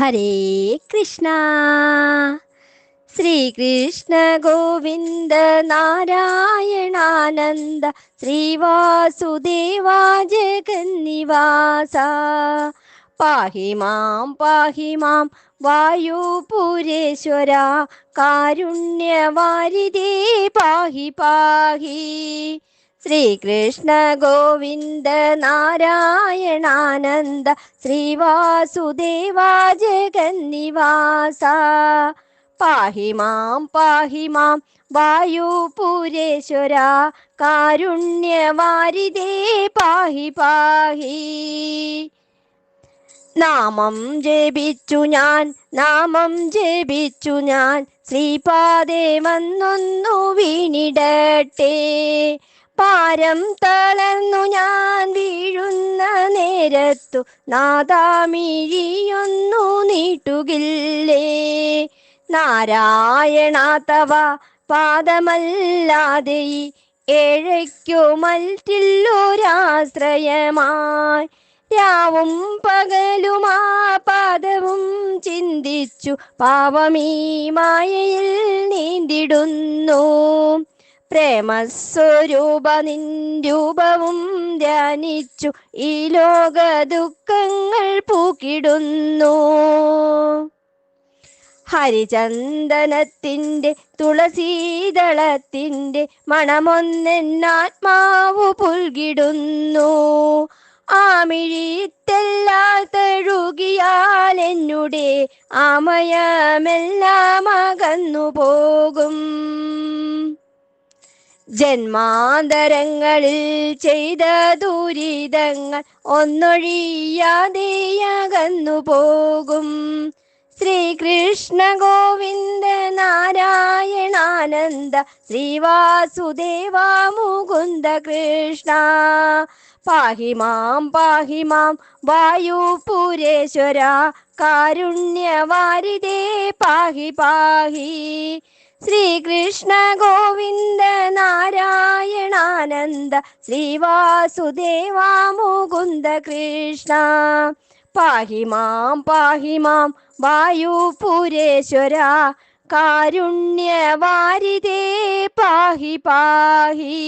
ഹരേ കൃഷ്ണ. ശ്രീകൃഷ്ണ ഗോവിന്ദ നാരായണാനന്ദ ശ്രീവാസുദേവാ ജഗന്നിവാസ. പാഹി മാം പാഹി മാം വായുപുരേശ്വര കാരുണ്യവാരിതേ പാഹി പാഹി. ശ്രീകൃഷ്ണ ഗോവിന്ദ നാരായണാനന്ദ ശ്രീവാസുദേവ ജഗന്നിവാസ പാഹി മാം പാഹി മാം വായുപുരേശ്വര കാരുണ്യവാരിതേ പാഹി പാഹി. നാമം ജപിച്ചു ഞാൻ നാമം ജപിച്ചു ഞാൻ ശ്രീപാദേ വന്നൊന്നു വീണിടട്ടെ പാരം തളർന്നു ഞാൻ വീഴുന്ന നേരത്തു നാദാമിഴിയൊന്നു നീട്ടുകില്ലേ? നാരായണാത്തവ തവ പാദമല്ലാതെ ഏഴയ്ക്കു മറ്റില്ലൊരാശ്രയമായി രാവും പകലുമാ പാദവും ചിന്തിച്ചു പാവമീ മായയിൽ നീന്തിടുന്നു. പ്രേമസ്വരൂപ നിൻരൂപവും ധ്യാനിച്ചു. ഈ ലോക ദുഃഖങ്ങൾ പൂക്കിടുന്നു. ഹരിചന്ദനത്തിന്റെ തുളസീതളത്തിന്റെ മണമൊന്നെന്നാത്മാവു പുൽകിടുന്നു. ആമിഴിത്തെല്ലാ തഴുകിയാൽ എന്നുടെ ആമയമെല്ലാം അകന്നു പോകും ജന്മാന്തരങ്ങളിൽ ചെയ്ത ദുരിതങ്ങൾ ഒന്നൊഴിയാതെ അകന്നു പോകും. ശ്രീകൃഷ്ണ ഗോവിന്ദ നാരായണാനന്ദ ശ്രീവാസുദേവ മുകുന്ദ കൃഷ്ണ. പാഹിമാം പാഹിമാം വായു പുരേശ്വര കാരുണ്യവാരിതേ പാഹി പാഹി. ശ്രീകൃഷ്ണ ഗോവിന്ദ നാരായണാനന്ദ ശ്രീവാസുദേവാ മുകുന്ദ കൃഷ്ണ പാഹി മാം പാഹി മാം വായുപുരേശ്വര കാരുണ്യവാരിതേ പാഹി പാഹി.